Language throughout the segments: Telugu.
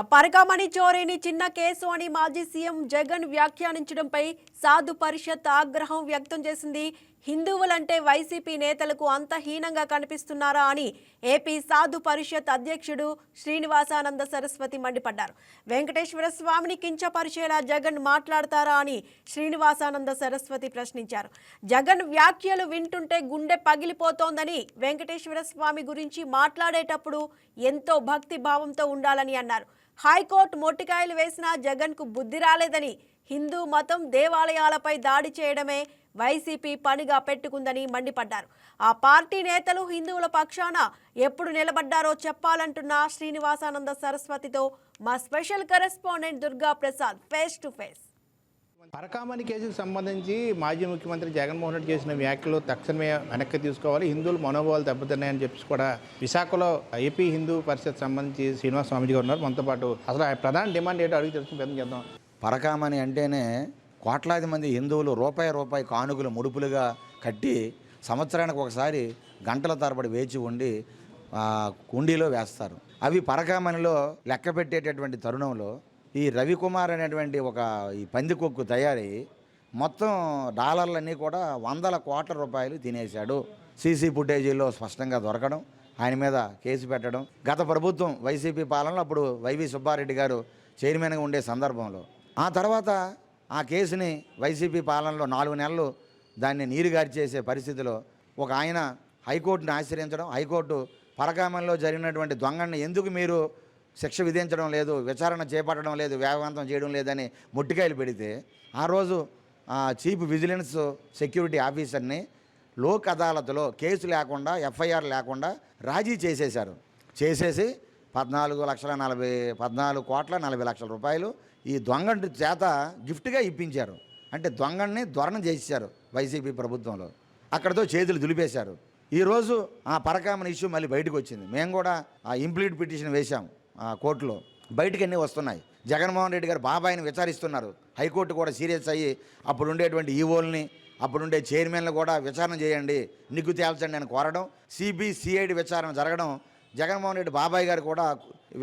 ఇక పరకామణి చోరీని చిన్న కేసు అని మాజీ సీఎం జగన్ వ్యాఖ్యానించడంపై సాధు పరిషత్ ఆగ్రహం వ్యక్తం చేసింది. హిందువులంటే వైసీపీ నేతలకు అంత హీనంగా కనిపిస్తున్నారా అని ఏపీ సాధు పరిషత్ అధ్యక్షుడు శ్రీనివాసానంద సరస్వతి మండిపడ్డారు. వెంకటేశ్వర స్వామిని కించపరిచేలా జగన్ మాట్లాడతారా అని శ్రీనివాసానంద సరస్వతి ప్రశ్నించారు. జగన్ వ్యాఖ్యలు వింటుంటే గుండె పగిలిపోతోందని వెంకటేశ్వర స్వామి గురించి మాట్లాడేటప్పుడు ఎంతో భక్తి భావంతో ఉండాలని అన్నారు. హైకోర్టు మొట్టికాయలు వేసినా జగన్కు బుద్ధి రాలేదని హిందూ మతం దేవాలయాలపై దాడి చేయడమే వైసీపీ పనిగా పెట్టుకుందని మండిపడ్డారు. ఆ పార్టీ నేతలు హిందువుల పక్షాన ఎప్పుడు నిలబడ్డారో చెప్పాలంటున్న శ్రీనివాసానంద సరస్వతితో మా special correspondent Durga Prasad face to face. Parakamani కేసుకు సంబంధించి మాజీ ముఖ్యమంత్రి జగన్మోహన్ రెడ్డి చేసిన వ్యాఖ్యలు తక్షణమే వెనక్కి తీసుకోవాలి. హిందువుల మనోభావాలు దెబ్బతిన్నాయని చెప్పి కూడా విశాఖలో ఏపీ హిందూ పరిషత్ సంబంధించి శ్రీనివాస స్వామిజీ గారు ఉన్నారు. మనతో పాటు అసలు ఆ ప్రధాన డిమాండ్ ఏంటో అడిగి తెలుసుకుని ప్రయత్నం చేద్దాం. పరకామణి అంటేనే కోట్లాది మంది హిందువులు రూపాయి రూపాయి కానుకలు ముడుపులుగా కట్టి సంవత్సరానికి ఒకసారి గంటల తరబడి వేచి ఉండి కుండీలో వేస్తారు. అవి పరకామణిలో లెక్క పెట్టేటటువంటి తరుణంలో ఈ రవికుమార్ అనేటువంటి ఒక ఈ పందికొక్కు తయారై మొత్తం డాలర్లన్నీ కూడా వందల కోట్ల రూపాయలు తినేశాడు. సీసీ ఫుటేజీల్లో స్పష్టంగా దొరకడం ఆయన మీద కేసు పెట్టడం. గత ప్రభుత్వం వైసీపీ పాలనలో అప్పుడు వైవి సుబ్బారెడ్డి గారు చైర్మన్గా ఉండే సందర్భంలో. ఆ తర్వాత ఆ కేసుని వైసీపీ పాలనలో నాలుగు నెలలు దాన్ని నీరుగారి చేసే పరిస్థితిలో ఒక ఆయన హైకోర్టుని ఆశ్రయించడం హైకోర్టు పరకామంలో జరిగినటువంటి దొంగని ఎందుకు మీరు శిక్ష విధించడం లేదు విచారణ చేపట్టడం లేదు వేగవంతం చేయడం లేదని ముట్టికాయలు పెడితే ఆ రోజు ఆ చీఫ్ విజిలెన్స్ సెక్యూరిటీ ఆఫీసర్ని లోక్ అదాలత్లో కేసు లేకుండా ఎఫ్ఐఆర్ లేకుండా రాజీ చేసేశారు. చేసేసి పద్నాలుగు లక్షల నలభై పద్నాలుగు కోట్ల నలభై లక్షల రూపాయలు ఈ దొంగ చేత గిఫ్ట్గా ఇప్పించారు. అంటే దొంగని దొరణ చేసేశారు వైసీపీ ప్రభుత్వంలో. అక్కడితో చేతులు దులిపేశారు. ఈరోజు ఆ పరకామని ఇష్యూ మళ్ళీ బయటకు వచ్చింది. మేము కూడా ఆ ఇంప్లీట్ పిటిషన్ వేశాము కోర్టులో బయటికి అన్నీ వస్తున్నాయి? జగన్మోహన్ రెడ్డి గారు బాబాయిని విచారిస్తున్నారు. హైకోర్టు కూడా సీరియస్ అయ్యి అప్పుడు ఉండేటువంటి ఈవోల్ని అప్పుడుండే చైర్మన్లు కూడా విచారణ చేయండి నిగ్గు తేల్చండి అని కోరడం సిబిసిఐడి విచారణ జరగడం జగన్మోహన్ రెడ్డి బాబాయ్ గారు కూడా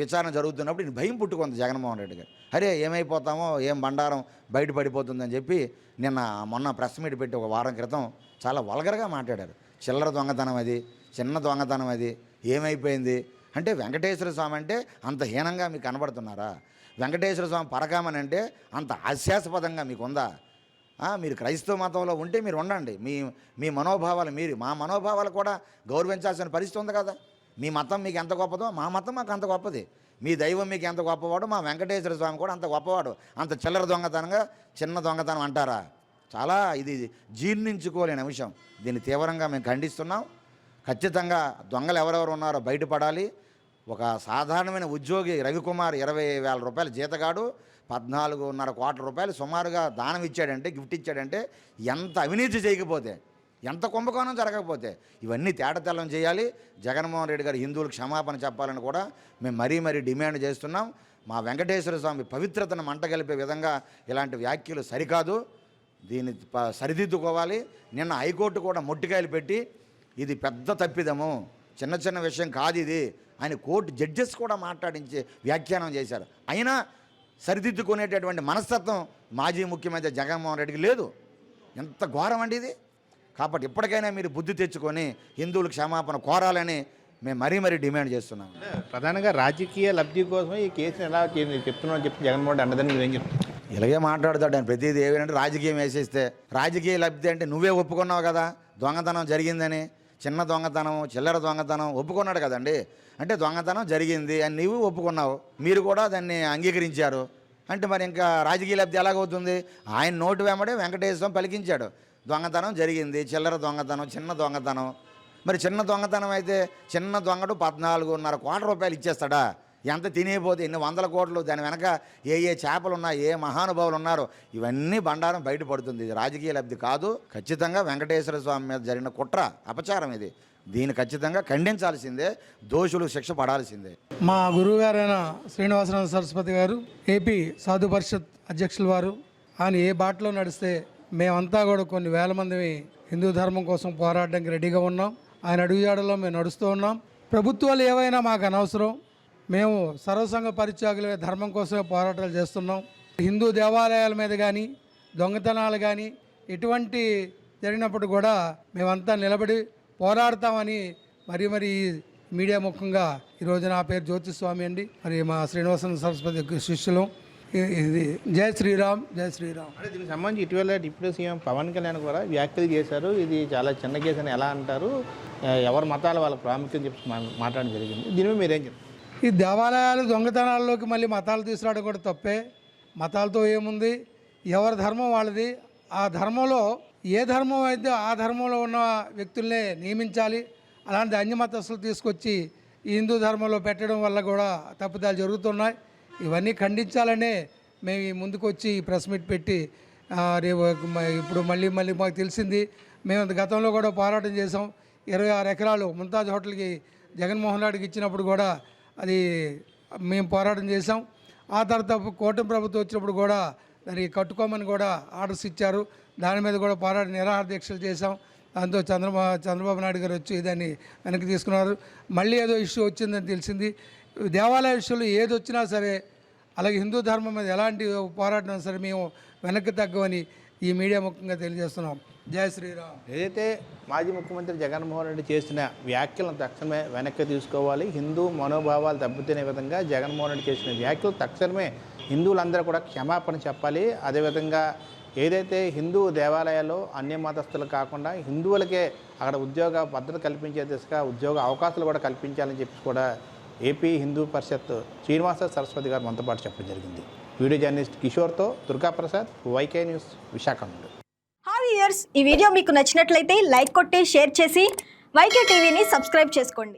విచారణ జరుగుతున్నప్పుడు ఈయన భయం పుట్టుకుంది జగన్మోహన్ రెడ్డి గారు. అరే ఏమైపోతామో ఏం బండారం బయటపడిపోతుందని చెప్పి నిన్న మొన్న ప్రెస్ మీట్ పెట్టి ఒక వారం క్రితం చాలా వల్గర్గా మాట్లాడారు. చిల్లర దొంగతనం అది చిన్న దొంగతనం అది ఏమైపోయింది అంటే వెంకటేశ్వర స్వామి అంటే అంత హీనంగా మీకు కనబడుతున్నారా? వెంకటేశ్వర స్వామి పరకామని అంటే అంత హాస్యాస్పదంగా మీకు ఉందా మీరు క్రైస్తవ మతంలో ఉంటే మీరు ఉండండి. మీ మీ మనోభావాలు మీరు మా మనోభావాలు కూడా గౌరవించాల్సిన పరిస్థితి ఉంది కదా? మీ మతం మీకు ఎంత గొప్పదో మా మతం మాకు అంత గొప్పది. మీ దైవం మీకు ఎంత గొప్పవాడు మా వెంకటేశ్వర స్వామి కూడా అంత గొప్పవాడు. అంత చిల్లర దొంగతనంగా చిన్న దొంగతనం అంటారా? చాలా ఇది జీర్ణించుకోలేని అంశం దీన్ని తీవ్రంగా మేము ఖండిస్తున్నాం. ఖచ్చితంగా దొంగలు ఎవరెవరు ఉన్నారో బయటపడాలి. ఒక సాధారణమైన ఉద్యోగి రవికుమార్ ఇరవై వేల రూపాయల జీతగాడు పద్నాలుగున్నర కోట్ల రూపాయలు సుమారుగా దానం ఇచ్చాడంటే గిఫ్ట్ ఇచ్చాడంటే ఎంత అవినీతి చేయకపోతే ఎంత కుంభకోణం జరగకపోతే ఇవన్నీ తేటతెల్లం చేయాలి. జగన్మోహన్ రెడ్డి గారు హిందువులకు క్షమాపణ చెప్పాలని కూడా మేము మరీ మరీ డిమాండ్ చేస్తున్నాం. మా వెంకటేశ్వర స్వామి పవిత్రతను మంటగలిపే విధంగా ఇలాంటి వ్యాఖ్యలు సరికాదు. దీన్ని సరిదిద్దుకోవాలి. నిన్న హైకోర్టు కూడా మొట్టికాయలు పెట్టి ఇది పెద్ద తప్పిదము. చిన్న చిన్న విషయం కాదు ఇది. అని కోర్టు జడ్జెస్ కూడా మాట్లాడించే వ్యాఖ్యానం చేశారు. అయినా సరిదిద్దుకునేటటువంటి మనస్తత్వం మాజీ ముఖ్యమంత్రి జగన్మోహన్ రెడ్డికి లేదు. ఎంత ఘోరం అండి ఇది? కాబట్టి ఇప్పటికైనా మీరు బుద్ధి తెచ్చుకొని హిందువులకు క్షమాపణ కోరాలని మేము మరీ మరీ డిమాండ్ చేస్తున్నాం. ప్రధానంగా రాజకీయ లబ్ధి కోసమే ఈ కేసుని ఎలా చే- చెప్తున్నావు చెప్పి జగన్మోహన్ రెడ్డి అండదని నువ్వేం చెప్తున్నావు ఇలాగే మాట్లాడతాడు ఆయన. ప్రతిదీ ఏమంటే రాజకీయం వేసేస్తే రాజకీయ లబ్ధి అంటే నువ్వే ఒప్పుకున్నావు కదా. దొంగతనం జరిగిందని చిన్న దొంగతనం చిల్లర దొంగతనం ఒప్పుకున్నాడు కదండి. అంటే దొంగతనం జరిగింది అని నీవు ఒప్పుకున్నావు. మీరు కూడా దాన్ని అంగీకరించారు. అంటే మరి ఇంకా రాజకీయ లబ్ధి ఎలాగవుతుంది? ఆయన నోటు వెంబడే వెంకటేశ్వరం పలికించాడు. దొంగతనం జరిగింది. చిల్లర దొంగతనం చిన్న దొంగతనం. మరి చిన్న దొంగతనం అయితే చిన్న దొంగడు పద్నాలుగున్నర కోట్ల రూపాయలు ఇచ్చేస్తాడా? ఎంత తినేపోతే ఎన్ని వందల కోట్లు? దాని వెనక ఏ ఏ చేపలు ఉన్నాయి ఏ మహానుభావులు ఉన్నారో ఇవన్నీ బండారం బయటపడుతుంది ఇది రాజకీయ లబ్ధి కాదు. ఖచ్చితంగా వెంకటేశ్వర స్వామి మీద జరిగిన కుట్ర అపచారం ఇది. దీన్ని ఖచ్చితంగా ఖండించాల్సిందే దోషులు శిక్ష పడాల్సిందే. మా గురువుగారైన శ్రీనివాసరావు సరస్వతి గారు ఏపీ సాధు పరిషత్ అధ్యక్షుల వారు ఆయన ఏ బాటలో నడిస్తే మేమంతా కూడా కొన్ని వేల మంది హిందూ ధర్మం కోసం పోరాడడానికి రెడీగా ఉన్నాం. ఆయన అడుగుజాడలో మేము నడుస్తూ ఉన్నాం. ప్రభుత్వాలు ఏవైనా మాకు అనవసరం. మేము సర్వసంగ పరిత్యాగుల ధర్మం కోసమే పోరాటాలు చేస్తున్నాం. హిందూ దేవాలయాల మీద కానీ దొంగతనాలు కానీ ఎటువంటి జరిగినప్పుడు కూడా మేమంతా నిలబడి పోరాడతామని మరి మరి మీడియా ముఖంగా ఈరోజు నా పేరు జ్యోతిస్వామి అండి. మరి మా శ్రీనివాసన్ సరస్వతి శిష్యులం. ఇది జై శ్రీరామ్ జై శ్రీరామ్. అంటే దీనికి సంబంధించి ఇటీవల డిప్యూటీ సీఎం పవన్ కళ్యాణ్ కూడా వ్యాఖ్యలు చేశారు. ఇది చాలా చిన్న కేసు అని ఎలా అంటారు? ఎవరి మతాలు వాళ్ళ ప్రాముఖ్యత చెప్పి మాట్లాడడం జరిగింది. దీని మీద మీరేం చెప్తారు? ఈ దేవాలయాలు దొంగతనాల్లోకి మళ్ళీ మతాలు తీసుకురావడం కూడా తప్పే. మతాలతో ఏముంది? ఎవరి ధర్మం వాళ్ళది? ఆ ధర్మంలో ఏ ధర్మం అయితే ఆ ధర్మంలో ఉన్న వ్యక్తుల్నే నియమించాలి అలాంటి అన్యమతస్తులు తీసుకొచ్చి హిందూ ధర్మంలో పెట్టడం వల్ల కూడా తప్పుదాలు జరుగుతున్నాయి. ఇవన్నీ ఖండించాలనే మేము ముందుకొచ్చి ప్రెస్ మీట్ పెట్టి రేపు ఇప్పుడు మళ్ళీ మళ్ళీ మాకు తెలిసింది మేము గతంలో కూడా పోరాటం చేసాం ఇరవై ఆరు ఎకరాలు ముంతాజ్ హోటల్కి జగన్మోహన్ రెడ్డికి ఇచ్చినప్పుడు కూడా అది మేము పోరాటం చేసాం ఆ తర్వాత కూటమి ప్రభుత్వం వచ్చినప్పుడు కూడా దానికి కట్టుకోమని కూడా ఆర్డర్స్ ఇచ్చారు. దాని మీద కూడా పోరాడి నిరాహార దీక్షలు చేశాం. దాంతో చంద్రబాబు చంద్రబాబు నాయుడు గారు వచ్చి దాన్ని వెనక్కి తీసుకున్నారు. మళ్ళీ ఏదో ఇష్యూ వచ్చిందని తెలిసింది. దేవాలయ విషయంలో ఏది వచ్చినా సరే అలాగే హిందూ ధర్మం మీద ఎలాంటి పోరాటం సరే మేము వెనక్కి తగ్గమని ఈ మీడియా ముఖ్యంగా తెలియజేస్తున్నాం. జయ శ్రీరామ్. ఏదైతే మాజీ ముఖ్యమంత్రి జగన్మోహన్ రెడ్డి చేసిన వ్యాఖ్యలను తక్షణమే వెనక్కి తీసుకోవాలి. హిందూ మనోభావాలు దెబ్బతినే విధంగా జగన్మోహన్ రెడ్డి చేసిన వ్యాఖ్యలు తక్షణమే హిందువులందరూ కూడా క్షమాపణ చెప్పాలి. అదేవిధంగా ఏదైతే హిందూ దేవాలయాల్లో అన్య మతస్థులు కాకుండా హిందువులకే అక్కడ ఉద్యోగ భద్రత కల్పించే దిశగా ఉద్యోగ అవకాశాలు కూడా కల్పించాలని చెప్పి కూడా ఏపీ హిందూ పరిషత్ శ్రీనివాస సరస్వతి గారు మనతో పాటు చెప్పడం జరిగింది. వీడియో జర్నలిస్ట్ కిషోర్తో దుర్గాప్రసాద్ వైకే న్యూస్ విశాఖ నుండి. హాయ్ ఇయర్స్ ఈ వీడియో మీకు నచ్చినట్లయితే లైక్ కొట్టి షేర్ చేసి వైకే టీవీని సబ్స్క్రైబ్ చేసుకోండి.